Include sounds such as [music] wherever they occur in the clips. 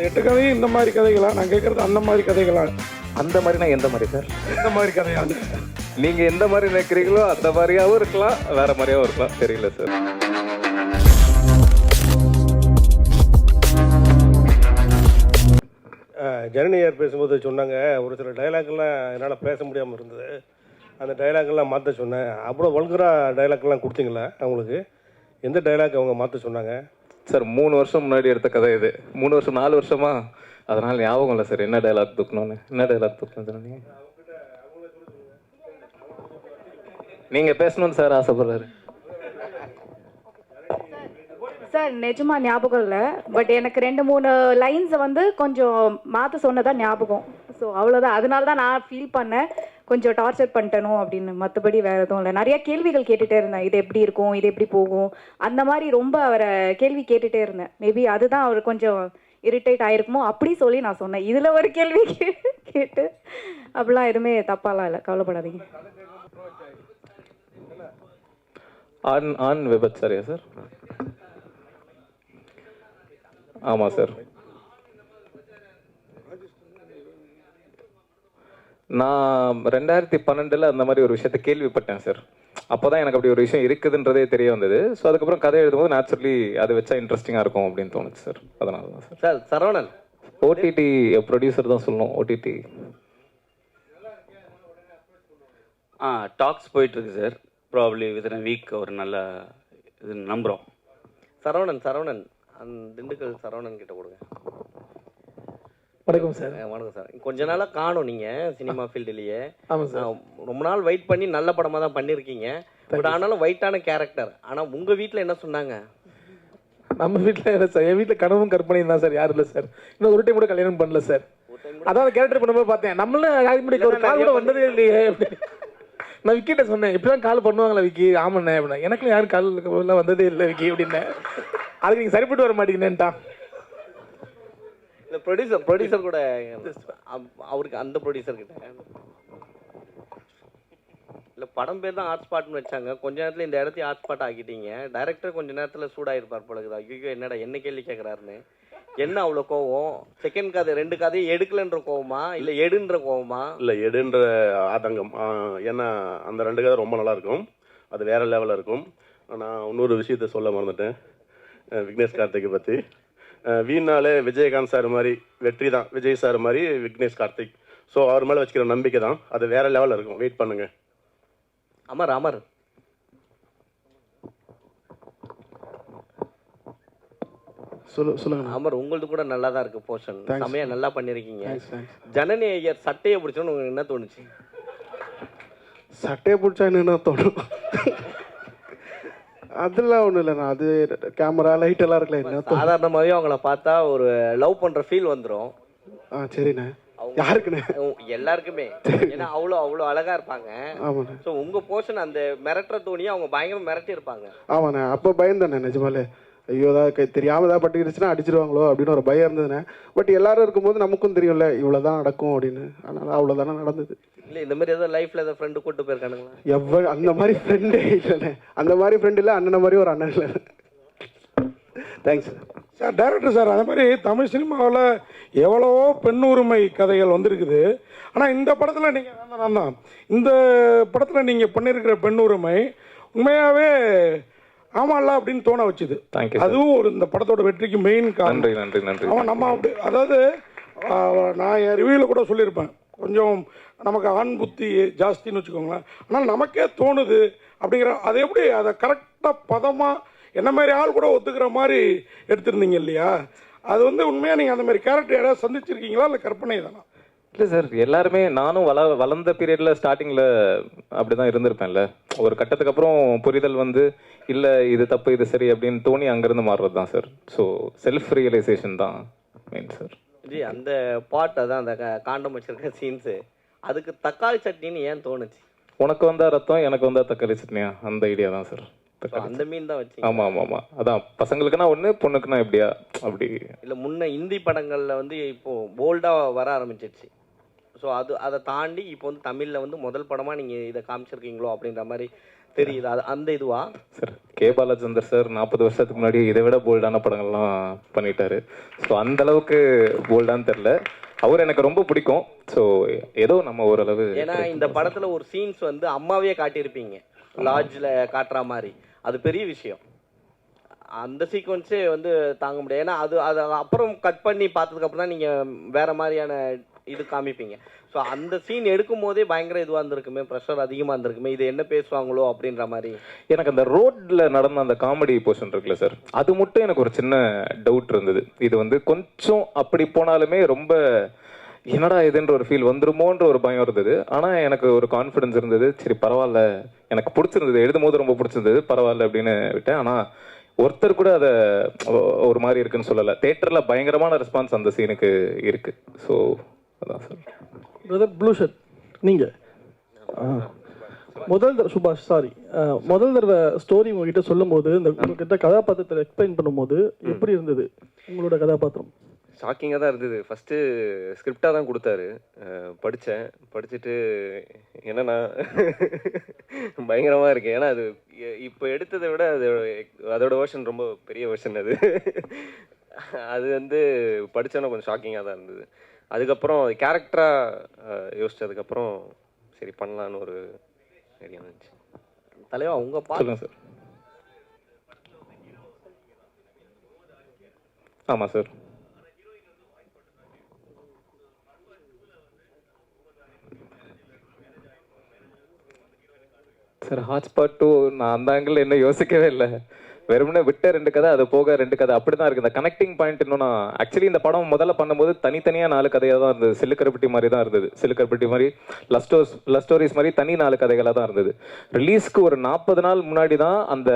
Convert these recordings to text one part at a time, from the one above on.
கேட்ட கதையும் இந்த மாதிரி கதைகளா? நான் கேட்கறது அந்த மாதிரி கதைகளா? அந்த மாதிரினா எந்த மாதிரி சார் இந்த மாதிரி கதையான்னு நீங்க எந்த மாதிரி நினைக்கிறீங்களோ அந்த மாதிரியாவும் இருக்கலாம் வேற மாதிரியாவும் இருக்கலாம். தெரியல சார் ஜனனியார் பேசும்போது சொன்னாங்க ஒரு சில டைலாக்லாம் என்னால் பேச முடியாமல் இருந்தது. அந்த டைலாக்லாம் மாற்ற சொன்னேன். அவ்வளோ வல்கராக டைலாக்லாம் கொடுத்தீங்களா அவங்களுக்கு? எந்த டைலாக் அவங்க மாற்ற சொன்னாங்க? சார் மூணு வருஷம் முன்னாடி எடுத்த கதை இது. மூணு வருஷம் நாலு வருஷமா? அதனால ஞாபகம் இல்லை சார். என்ன டைலாக் தூக்கணும்னு என்ன டைலாக் தூக்கணும் சார் நீங்க பேசணும்னு சார் ஆசைப்படுறாரு. சார் நிஜமா ஞாபகம் இல்லை. பட் எனக்கு ரெண்டு மூணு லைன்ஸை வந்து கொஞ்சம் மாற்ற சொன்னதான் ஞாபகம். ஸோ அவ்வளோதான் அதனால தான் நான் ஃபீல் பண்ணேன். கொஞ்சம் டார்ச்சர் பண்ணிட்டனும் அப்படின்னு மற்றபடி வேறு எதுவும் இல்லை. நிறைய கேள்விகள் கேட்டுகிட்டே இருந்தேன். இது எப்படி இருக்கும்? இது எப்படி போகும்? அந்த மாதிரி ரொம்ப அவரை கேள்வி கேட்டுகிட்டே இருந்தேன். மேபி அதுதான் அவர் கொஞ்சம் இரிட்டேட் ஆயிருக்குமோ அப்படி சொல்லி நான் சொன்னேன். இதில் ஒரு கேள்வி கேட்டு அப்படிலாம் எதுவுமே தப்பாலாம் இல்லை. கவலைப்படாதீங்க. ஆன் ஆன் விபத் சரியா சார் ஆமாம் சார் நான் ரெண்டாயிரத்தி பன்னெண்டில் அந்த மாதிரி ஒரு விஷயத்த கேள்விப்பட்டேன் சார் அப்போ தான் எனக்கு அப்படி ஒரு விஷயம் இருக்குதுன்றதே தெரிய வந்தது. ஸோ அதுக்கப்புறம் கதை எழுதும்போது நேச்சுரலி அதை வச்சா இன்ட்ரெஸ்டிங்காக இருக்கும் அப்படின்னு தோணுச்சு சார் அதனால தான் sir sir Saravanan OTT producer தான் சொல்லணும் ஓடிடி ஆ டாக்ஸ் போயிட்டுருக்கு சார் ப்ராப்ளி வித்தின் வீக் ஒரு நல்ல இது நம்புகிறோம் சரவணன் சரவணன். அந்த திண்டுக்கல் சரவணன் கிட்ட கொடுங்க. வணக்கம் சார். வணக்கம் சார். கொஞ்ச நாளாக காணும் நீங்கள் சினிமா ஃபீல்டுலேயே. ஆமாம் சார். ரொம்ப நாள் வெயிட் பண்ணி நல்ல படமாக தான் பண்ணியிருக்கீங்க பட் ஆனாலும் ஒயிட்டான கேரக்டர் ஆனால் உங்கள் வீட்டில் என்ன சொன்னாங்க? நம்ம வீட்டில் என்ன சார். என் வீட்டில் கனவும் கற்பனையும் தான் சார். யாரும் இல்லை சார். இன்னும் ஒரு டைம் கூட கல்யாணம் பண்ணல சார். அதான் கேரக்டர் பண்ணும்போது பார்த்தேன். நம்மளும் காமெடி ஒரு கால் கூட வந்ததே இல்லையே. அப்படின்னு. நான் விக்கிட்ட சொன்னேன். இப்படிதான் கால் பண்ணுவாங்களா விக்கி? ஆமாண்ணே அப்படின்னா எனக்குலாம் யாரும் கால் வந்ததே இல்லை விக்கி அப்படின்னேன். அதுக்கு நீங்கள் சரிப்பட்டு வர மாட்டீங்கன்னுட்டான் இந்த ப்ரொடியூசர் ப்ரொடியூசர் கூட அவ- அவருக்கு அந்த ப்ரொடியூசர் கிட்ட. இல்லை படம் பேர் தான் ஹாட் ஸ்பாட்னு வச்சாங்க. கொஞ்ச நேரத்தில் இந்த இடத்தையும் ஹாட் ஸ்பாட் ஆக்கிட்டீங்க. டைரக்டர் கொஞ்ச நேரத்தில் சூடாயிருப்பார் போல இருக்குது ஐயோ என்னடா என்ன கேள்வி கேட்குறாருன்னு என்ன அவ்வளோ கோவம்? செகண்ட் கதை ரெண்டு கதையும் எடுக்கலன்ற கோவமா? இல்லை எடுன்ற கோவமா? இல்லை எடுன்ற ஆதங்கம். ஏன்னா அந்த ரெண்டு கதை ரொம்ப நல்லா இருக்கும் அது வேற லெவலில் இருக்கும். நான் இன்னொரு விஷயத்த சொல்ல மறந்துட்டேன். விக்னேஷ் கார்த்திகை பற்றி வீணாலே விஜயகாந்த் சார் மாதிரி வெற்றி தான் விஜய் சார் மாதிரி விக்னேஷ் கார்த்திக். ஸோ அவர் மேலே வச்சுக்கிற நம்பிக்கை தான் அது வேற லெவலில் இருக்கும். வெயிட் பண்ணுங்க. அமர் அமர். சொல்லு சொல்லுங்க அமர் உங்களது கூட நல்லா தான் இருக்கு போர்ஷன். செமையா நல்லா தேங்க்ஸ் ஜனனி ஐயர் சட்டையை பிடிச்சோன்னு உங்களுக்கு என்ன தோணுச்சு? சட்டையை பிடிச்சா என்ன தோணும்? அதெல்லாம் ஒன்றும் இல்லைண்ணா. அது கேமரா லைட் எல்லாம் இருக்குல்ல என்ன சாதாரணமாகவே அவங்கள பார்த்தா ஒரு லவ் பண்ற ஃபீல் வந்துடும் ஆ சரிண்ணே. யாருக்குண்ணே? [laughs] எல்லாருக்குமே. ஏன்னா அவ்வளோ அவ்வளோ அழகா இருப்பாங்க. ஆமாண்ணே. ஸோ உங்க போர்ஷன் அந்த மிரட்டுற தோணியை அவங்க பயங்கர மிரட்டி இருப்பாங்க ஆமாண்ணே. அப்போ பயந்தேண்ணே நிஜமாலே? ஐயோ ஏதாவது கை- தெரியாம ஏதாவது பட்டுக்கிடுச்சுன்னா அடிச்சிருவாங்களோ அப்படின்னு ஒரு பயம் இருந்ததுண்ணே பட் எல்லாரும் இருக்கும்போது நமக்கும் தெரியும்ல இவ்வளோதான் நடக்கும் அப்படின்னு. அதனால அவ்வளோதானே நடந்தது. இல்ல இந்த மாதிரி ஏதாவது லைஃப்ல ஏதாவது ஃப்ரெண்டு கூட்டு போயிருக்கானுங்களா? எவ்வளோ அந்த மாதிரி ஃப்ரெண்டே இல்லைண்ணே. அந்த மாதிரி ஃப்ரெண்ட் இல்லை அண்ணனை மாதிரி ஒரு அண்ணன் இல்லை. தேங்க்ஸ் சார் டைரக்டர் சார் அதே மாதிரி தமிழ் சினிமாவில் எவ்வளவோ பெண் உரிமை கதைகள் வந்திருக்குது. ஆனால் இந்த படத்தில் நீங்கள் தான், நான் தான் இந்த படத்தில் நீங்கள் பண்ணியிருக்கிற பெண் உரிமை உண்மையாகவே ஆமாம்ல அப்படின்னு தோண வச்சுது. அதுவும் ஒரு இந்த படத்தோட வெற்றிக்கு மெயின் காரணம். நன்றி நன்றி நன்றி. அவன் நம்ம அப்படி அதாவது நான் என் ரிவ்யூவில் கூட சொல்லியிருப்பேன். கொஞ்சம் நமக்கு ஆண் புத்தி ஜாஸ்தின்னு வச்சுக்கோங்களேன். ஆனால் நமக்கே தோணுது அப்படிங்கிற அதை எப்படி அதை கரெக்டாக பதமாக என்ன மாதிரி ஆள் கூட ஒத்துக்கிற மாதிரி எடுத்திருந்தீங்க இல்லையா? அது வந்து உண்மையாக நீங்கள் அந்த மாதிரி கேரக்டர் யாராவது சந்திச்சிருக்கீங்களா இல்லை கற்பனை தானா? இல்லை சார் எல்லாருமே நானும் வள வளர்ந்த பீரியடில் ஸ்டார்டிங்கில் அப்படி தான் இருந்திருப்பேன்ல. ஒரு கட்டத்துக்கு அப்புறம் புரிதல் வந்து இல்லை இது தப்பு இது சரி அப்படின்னு தோணி அங்கேருந்து மாறுறது தான் சார் ஸோ செல்ஃப் ரியலைசேஷன் தான் மெயின் சார் ஜி அந்த பாட் அதான் அந்த காண்டம் வச்சிருக்க சீன்ஸு அதுக்கு தக்காளி சட்னின்னு ஏன் தோணுச்சு? உனக்கு வந்தா ரத்தம் எனக்கு வந்தா தக்காளி சட்னியா? அந்த ஐடியா தான் சார் அந்த மீன் தான் வச்சு ஆமாம் ஆமாம் ஆமாம் அதான் பசங்களுக்குனா ஒன்று பொண்ணுக்குனா எப்படியா? அப்படி. இல்லை முன்ன இந்தி படங்களில் வந்து இப்போ போல்டாக வர ஆரம்பிச்சிருச்சு. ஸோ அது அதை தாண்டி இப்போ வந்து தமிழில் வந்து முதல் படமாக நீங்கள் இதை காமிச்சிருக்கீங்களோ அப்படின்ற மாதிரி தெரியுது. அது அந்த இதுவா? Sir K. பாலச்சந்தர் சார் நாற்பது வருஷத்துக்கு முன்னாடி இதை விட போல்டான படங்கள்லாம் பண்ணிட்டாரு. ஸோ அந்த அளவுக்கு போல்டான்னு தெரில. அவர் எனக்கு ரொம்ப பிடிக்கும். ஸோ ஏதோ நம்ம ஓரளவு ஏன்னா இந்த படத்துல ஒரு சீன்ஸ் வந்து அம்மாவே காட்டியிருப்பீங்க. லாட்ஜ்ல காட்டுற மாதிரி. அது பெரிய விஷயம். அந்த சீக்வன்ஸே வந்து தாங்க முடியாது. ஏன்னா அது அது அப்புறம் கட் பண்ணி பார்த்ததுக்கு அப்புறம் தான் நீங்க வேற மாதிரியான இது காமிப்பீங்க. ஸோ அந்த சீன் எடுக்கும் போதே பயங்கர இதுவாக இருந்திருக்குமே ப்ரெஷர் அதிகமாக இருந்திருக்குமே இது என்ன பேசுவாங்களோ அப்படின்ற மாதிரி. எனக்கு அந்த ரோட்ல நடந்த அந்த காமெடி போர்ஷன் இருக்குல்ல சார் அது மட்டும் எனக்கு ஒரு சின்ன டவுட் இருந்தது. இது வந்து கொஞ்சம் அப்படி போனாலுமே ரொம்ப என்னடா இதுன்ற ஒரு ஃபீல் வந்துருமோன்ற ஒரு பயம் இருந்தது. ஆனால் எனக்கு ஒரு கான்ஃபிடன்ஸ் இருந்தது சரி பரவாயில்ல எனக்கு பிடிச்சிருந்தது எழுதும் போது ரொம்ப பிடிச்சிருந்தது பரவாயில்ல அப்படின்னு விட்டேன். ஆனால் ஒருத்தர் கூட அதை ஒரு மாதிரி இருக்குன்னு சொல்லலை. தேட்டரில் பயங்கரமான ரெஸ்பான்ஸ் அந்த சீனுக்கு இருக்குது ஸோ அதான் சார். பிரதர் ப்ளூ ஷர்ட் நீங்கள் முதல் தடவை சுபாஷ் சாரி முதல் தடவை ஸ்டோரி உங்ககிட்ட சொல்லும்போது இந்த உங்ககிட்ட கதாபாத்திரத்தை எக்ஸ்பிளைன் பண்ணும்போது எப்படி இருந்தது? உங்களோட கதாபாத்திரம்? ஷாக்கிங்காக தான் இருந்தது. ஃபஸ்ட்டு ஸ்கிரிப்டாக தான் கொடுத்தாரு. படித்தேன் படிச்சுட்டு என்னன்னா பயங்கரமாக இருக்கேன் ஏன்னா அது இப்போ எடுத்ததை விட அது அதோட வேர்ஷன் ரொம்ப பெரிய வேர்ஷன் அது. அது வந்து படித்தோன்னே கொஞ்சம் ஷாக்கிங்காக தான் இருந்தது. அதுக்கப்புறம் கேரக்டராக யோசிச்சதுக்கப்புறம் சரி பண்ணலான்னு ஒரு ஐடியா இருந்துச்சு தலைவா உங்கள் பா சார். ஆமாம் சார். சார் ஹாட்ஸ்பாட் டூ நான் அந்த ஆங்கிள் என்ன யோசிக்கவே இல்லை. வெறுமனே விட்ட ரெண்டு கதை அது போக ரெண்டு கதை. அப்படி தான் இருக்குது இந்த கனெக்டிங் பாயிண்ட் இன்னும் நான் ஆக்சுவலி இந்த படம் முதல்ல பண்ணும்போது தனித்தனியாக நாலு கதையாக தான் இருந்தது. சிலுக்கருப்பட்டி மாதிரி தான் இருந்தது. சிலுக்கருப்பட்டி மாதிரி லவ் ஸ்டோர்ஸ் லவ் ஸ்டோரிஸ் மாதிரி தனி நாலு கதைகளாக தான் இருந்தது. ரிலீஸ்க்கு ஒரு நாற்பது நாள் முன்னாடி தான் அந்த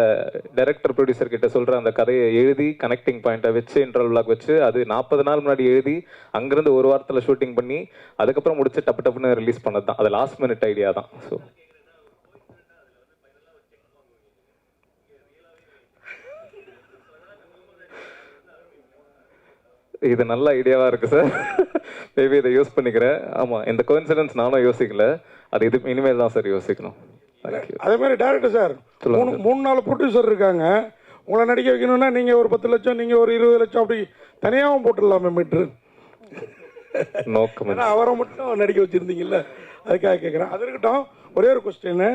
டைரக்டர் ப்ரொடியூசர் கிட்ட சொல்கிற அந்த கதையை எழுதி கனெக்டிங் பாயிண்ட்டை வச்சு இன்டர்வலாக் வச்சு அது நாற்பது நாள் முன்னாடி எழுதி அங்கேருந்து ஒரு வாரத்தில் ஷூட்டிங் பண்ணி அதுக்கப்புறம் முடிச்சு டப்பு டப்புன்னு ரிலீஸ் பண்ணது தான் அது லாஸ்ட் மினிட் ஐடியா தான். ஸோ இது நல்ல ஐடியாவா இருக்கு சார் மேபி இதை யூஸ் பண்ணிக்கிறேன். ஆமா இந்த கோயின்சிடன்ஸ் நானும் யோசிக்கல. அது இது இனிமேல் தான் சார் யோசிக்கணும். அதே மாதிரி டேரக்டர் சார் மூணு மூணு நாலு ப்ரொடியூசர் இருக்காங்க. உங்களை நடிக்க வைக்கணும்னா நீங்கள் ஒரு பத்து லட்சம் நீங்கள் ஒரு இருபது லட்சம் அப்படி தனியாகவும் போட்டுடலாமே மீட்ரு நோக்கம் அவரை மட்டும் நடிக்க வச்சுருந்தீங்கல்ல. அதுக்காக கேட்குறேன் அது இருக்கட்டும் ஒரே ஒரு கொஸ்டின்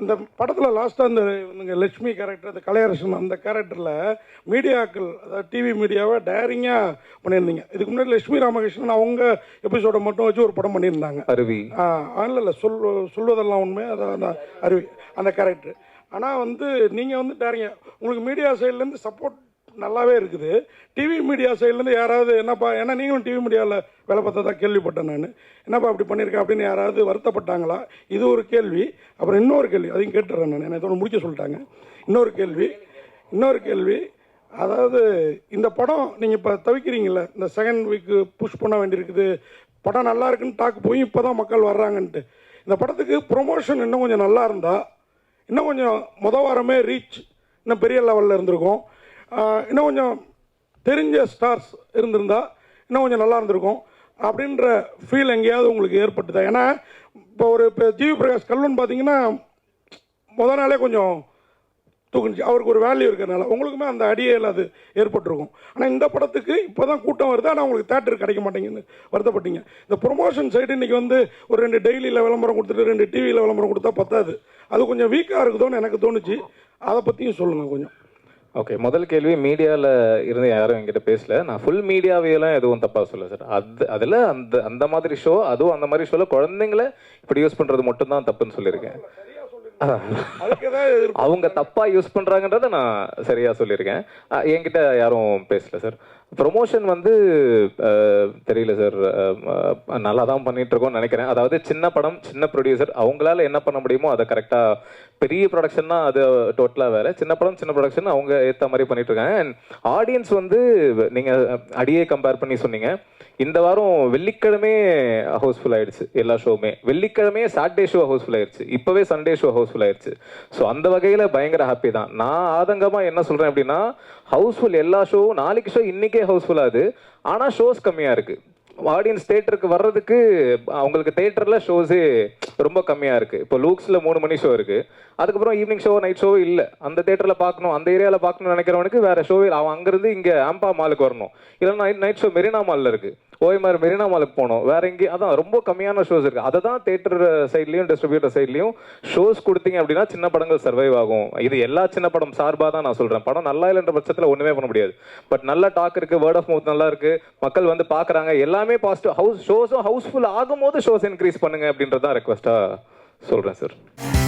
அந்த படத்தில் லாஸ்ட்டாக அந்த இவங்க லட்சுமி கேரக்டர் அந்த கலையரசன் அந்த கேரக்டரில் மீடியாக்கள் அதாவது டிவி மீடியாவை டேரிங்காக பண்ணியிருந்தீங்க. இதுக்கு முன்னாடி லட்சுமி ராமகிருஷ்ணன் அவங்க எபிசோடை மட்டும் வச்சு ஒரு படம் பண்ணியிருந்தாங்க. அருவி. இல்லை இல்லை சொல் சொல்வதெல்லாம் உண்மை அதான் அந்த அருவி அந்த கேரக்டர் ஆனால் வந்து நீங்கள் வந்து டேரிங்க உங்களுக்கு மீடியா சைட்லேருந்து சப்போர்ட் நல்லாவே இருக்குது. டிவி மீடியா சைட்லேருந்து யாராவது என்னப்பா ஏன்னா நீங்களும் டிவி மீடியாவில் வேலை பார்த்ததா கேள்விப்பட்டேன் நான். என்னப்பா அப்படி பண்ணியிருக்கேன் அப்படின்னு யாராவது வருத்தப்பட்டாங்களா? இது ஒரு கேள்வி. அப்புறம் இன்னொரு கேள்வி அதையும் கேட்டுறேன் நான். என்னை இதோட முடிக்க சொல்லிட்டாங்க. இன்னொரு கேள்வி இன்னொரு கேள்வி. அதாவது இந்த படம் நீங்கள் இப்போ தவிக்கிறீங்கல்ல இந்த செகண்ட் வீக்கு புஷ் பண்ண வேண்டியிருக்குது. படம் நல்லா இருக்குன்னு டாக்கு போய் இப்போ தான் மக்கள் வர்றாங்கன்ட்டு. இந்த படத்துக்கு ப்ரொமோஷன் இன்னும் கொஞ்சம் நல்லா இருந்தால் இன்னும் கொஞ்சம் முத வாரமே ரீச் இன்னும் பெரிய லெவலில் இருந்திருக்கும். இன்னும் கொஞ்சம் தெரிஞ்ச ஸ்டார்ஸ் இருந்திருந்தா இன்னும் கொஞ்சம் நல்லா இருந்திருக்கும் அப்படின்ற ஃபீல் எங்கேயாவது உங்களுக்கு ஏற்பட்டுதா? ஏன்னா இப்போ ஒரு இப்போ ஜிவி பிரகாஷ் கல்லுன்னு பார்த்தீங்கன்னா முத நாளே கொஞ்சம் தூக்குனுச்சு. அவருக்கு ஒரு வேல்யூ இருக்கிறனால உங்களுக்குமே அந்த அடியில் அது ஏற்பட்டிருக்கும். ஆனால் இந்த படத்துக்கு இப்போ தான் கூட்டம் வருது. ஆனால் உங்களுக்கு தேட்டர் கிடைக்க மாட்டேங்குன்னு வருத்தப்பட்டீங்க. இந்த ப்ரொமோஷன் சைடு இன்றைக்கி வந்து ஒரு ரெண்டு டெய்லியில் விளம்பரம் கொடுத்துட்டு ரெண்டு டிவியில் விளம்பரம் கொடுத்தா பத்தாது. அது கொஞ்சம் வீக்காக இருக்குதோன்னு எனக்கு தோணுச்சு. அதை பற்றியும் சொல்லுங்கள் கொஞ்சம். ஓகே முதல் கேள்வி மீடியாவில் இருந்து யாரும் என்கிட்ட பேசல. நான் ஃபுல் மீடியாவையெல்லாம் எதுவும் தப்பாக சொல்ல சார் அது அதில் அந்த அந்த மாதிரி ஷோ அதுவும் அந்த மாதிரி ஷோவில் குழந்தைங்கள இப்படி யூஸ் பண்ணுறது மட்டும்தான் தப்புன்னு சொல்லியிருக்கேன். அவங்க தப்பா யூஸ் பண்றாங்கன்றத நான் சரியா சொல்லியிருக்கேன். என்கிட்ட யாரும் பேசல சார் ப்ரொமோஷன் வந்து தெரியல சார் நல்லா தான் பண்ணிட்டு இருக்கோம்னு நினைக்கிறேன். அதாவது சின்ன படம் சின்ன ப்ரொடியூசர் அவங்களால என்ன பண்ண முடியுமோ அதை கரெக்டாக பெரிய ப்ரொடக்ஷன்னா அது டோட்டலாக வேற. சின்ன படம் சின்ன ப்ரொடக்ஷன் அவங்க ஏற்ற மாதிரி பண்ணிட்டு இருக்காங்க அண்ட் ஆடியன்ஸ் வந்து நீங்கள் அடியே கம்பேர் பண்ணி சொன்னீங்க. இந்த வாரம் வெள்ளிக்கிழமே ஹவுஸ்ஃபுல் ஆயிடுச்சு எல்லா ஷோவுமே வெள்ளிக்கிழமையே சாட்டர்டே ஷோ ஹவுஸ்ஃபுல் ஆயிடுச்சு. இப்போவே சண்டே ஷோ ஹவுஸ்ஃபுல் ஆயிடுச்சு. ஸோ அந்த வகையில் பயங்கர ஹாப்பி தான். நான் ஆதங்கமாக என்ன சொல்கிறேன் அப்படின்னா ஹவுஸ்ஃபுல் எல்லா ஷோவும் நாளைக்கு ஷோ இன்னைக்கே ஹவுஸ்ஃபுல் ஆகுது ஆனால் ஷோஸ் கம்மியாக இருக்குது ஆடியன்ஸ் தேட்டருக்கு வர்றதுக்கு அவங்களுக்கு தேட்டரில் ஷோஸே ரொம்ப கம்மியாக இருக்குது இப்போ லூக்ஸில் மூணு மணி ஷோ இருக்குது அதுக்கப்புறம் ஈவினிங் ஷோ நைட் ஷோ இல்லை. அந்த தேட்டரில் பார்க்கணும் அந்த ஏரியாவில் பார்க்கணும்னு நினைக்கிறவனுக்கு வேறு ஷோவே அவன் அங்கேருந்து இங்கே ஆம்பா மாலுக்கு வரணும். இல்லைன்னா நைட் நைட் ஷோ மெரினா மாலில் இருக்குது ஓய்மார் மெரினா மாலுக்கு போகணும் வேற எங்கேயும் அதான் ரொம்ப கம்மியான ஷோஸ் இருக்குது அதை தான் தேட்டர் சைட்லையும் டிஸ்ட்ரிபியூட்டர் சைட்லையும் ஷோஸ் கொடுத்தீங்க அப்படின்னா சின்ன படங்கள் சர்வைவ் ஆகும். இது எல்லா சின்ன படம் சார்பாக தான் நான் சொல்கிறேன் படம் நல்லா இல்லைன்ற பட்சத்தில் ஒன்றுமே பண்ண முடியாது. பட் நல்ல டாக் இருக்குது வேர்ட் ஆஃப் மவுத் நல்லா இருக்குது மக்கள் வந்து பார்க்குறாங்க. எல்லாமே பாசிட்டிவ் ஹவுஸ் ஷோஸும் ஹவுஸ்ஃபுல் ஆகும்போது ஷோஸ் இன்க்ரீஸ் பண்ணுங்க அப்படின்றதான் ரெக்வஸ்ட்டாக சொல்கிறேன் சார்